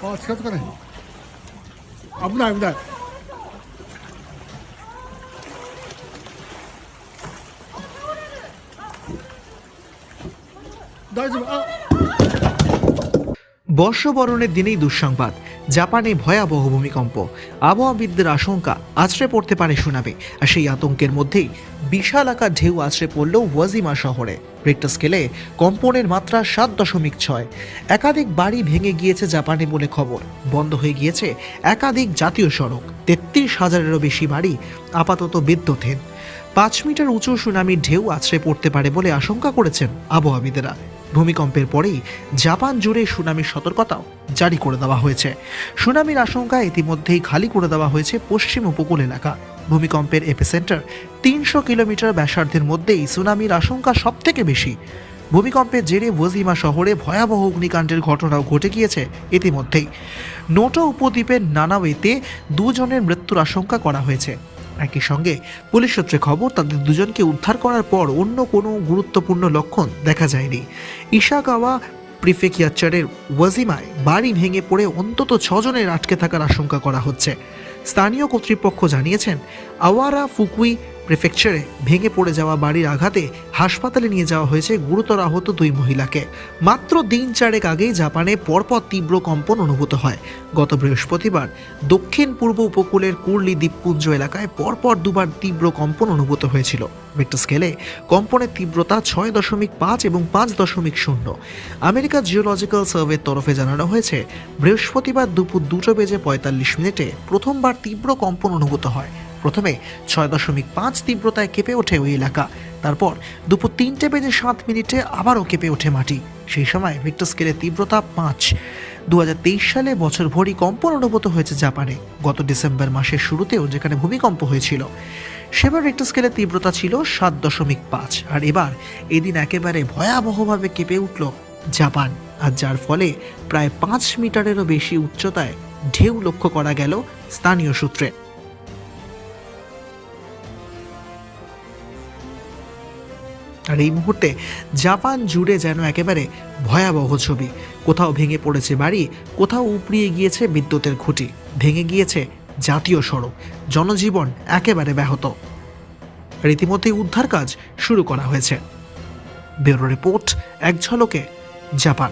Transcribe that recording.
あ,近づかない。危ない危ない。大丈夫。あ、বর্ষবরণের দিনেই দুঃসংবাদ। জাপানে ভয়াবহ ভূমিকম্প। আবহাওয়াবিদদের আশঙ্কা, আছড়ে পড়তে পারে সুনামি। আর সেই আতঙ্কের মধ্যেই বিশাল আকার ঢেউ আছড়ে পড়ল ওয়াজিমা শহরে। রিক্টার স্কেলে কম্পনের মাত্রা সাত দশমিক ছয়। একাধিক বাড়ি ভেঙে গিয়েছে জাপানে বলে খবর। বন্ধ হয়ে গিয়েছে একাধিক জাতীয় সড়ক। তেত্রিশ হাজারেরও বেশি বাড়ি আপাতত বিদ্যুৎহীন পাঁচ মিটার উঁচু সুনামির ঢেউ আছড়ে পড়তে পারে বলে আশঙ্কা করেছেন আবহাওয়াবিদেরা। ভূমিকম্পের পরেই জাপান জুড়ে সুনামির সতর্কতাও জারি করে দেওয়া হয়েছে। সুনামির আশঙ্কা ইতিমধ্যেই খালি করে দেওয়া হয়েছে পশ্চিম উপকূল এলাকা। ভূমিকম্পের এপিসেন্টার তিনশো কিলোমিটার ব্যাসার্ধের মধ্যেই সুনামির আশঙ্কা সব থেকে বেশি। ভূমিকম্পের জেরে ওজিমা শহরে ভয়াবহ অগ্নিকাণ্ডের ঘটনাও ঘটে গিয়েছে ইতিমধ্যেই। নোটো উপদ্বীপের নানাওয়েতে দুজনের মৃত্যুর আশঙ্কা করা হয়েছে। একই সঙ্গে পুলিশ সূত্রে খবর, তাদের দুজনকে উদ্ধার করার পর অন্য কোনো গুরুত্বপূর্ণ লক্ষণ দেখা যায়নি। ইশাকাওয়া প্রিফেকিয়াচারের ওয়াজিমায় বাড়ি ভেঙে পড়ে অন্তত ছজনের আটকে থাকার আশঙ্কা করা হচ্ছে। স্থানীয় কর্তৃপক্ষ জানিয়েছেন, আওয়ারা ফুকুই প্রিফেকচারে ভেঙে পড়ে যাওয়া বাড়ির আঘাতে হাসপাতালে নিয়ে যাওয়া হয়েছে গুরুতর আহত দুই মহিলাকে। মাত্র দিন চারেক আগেই জাপানে পরপর তীব্র কম্পন অনুভূত হয়। গত বৃহস্পতিবার দক্ষিণ পূর্ব উপকূলের কুর্লি দ্বীপপুঞ্জ এলাকায় পরপর দুবার তীব্র কম্পন অনুভূত হয়েছিল। রিক্টার স্কেলে কম্পনের তীব্রতা ছয় দশমিক পাঁচ এবং পাঁচ দশমিক শূন্য। আমেরিকা জিওলজিক্যাল সার্ভের তরফে জানানো হয়েছে, বৃহস্পতিবার দুপুর দুটো বেজে পঁয়তাল্লিশ মিনিটে প্রথমবার তীব্র কম্পন অনুভূত হয়। প্রথমে ছয় দশমিক পাঁচ তীব্রতায় কেঁপে ওঠে ওই এলাকা। তারপর দুপুর তিনটে বেজে সাত মিনিটে আবারও কেঁপে ওঠে মাটি। সেই সময় রিক্টার স্কেলের তীব্রতা পাঁচ। দু সালে বছর ভরি কম্পন অনুভূত হয়েছে জাপানে, গত ডিসেম্বর মাসের শুরুতেও যেখানে ভূমিকম্প হয়েছিল। সেবার রিক্টার স্কেলের তীব্রতা ছিল সাত দশমিক পাঁচ। আর এবার এদিন একেবারে ভয়াবহভাবে কেঁপে উঠল জাপান। আর যার ফলে প্রায় পাঁচ মিটারেরও বেশি উচ্চতায় ঢেউ লক্ষ্য করা গেল স্থানীয় সূত্রে। আর এই মুহূর্তে জাপান জুড়ে যেন একেবারে ভয়াবহ ছবি। কোথাও ভেঙে পড়েছে বাড়ি, কোথাও উপড়িয়ে গিয়েছে বিদ্যুতের খুঁটি। ভেঙে গিয়েছে জাতীয় সড়ক। জনজীবন একেবারে ব্যাহত। আর ইতিমধ্যেই উদ্ধার কাজ শুরু করা হয়েছে। ব্যুরো রিপোর্ট, এক ঝলকে জাপান।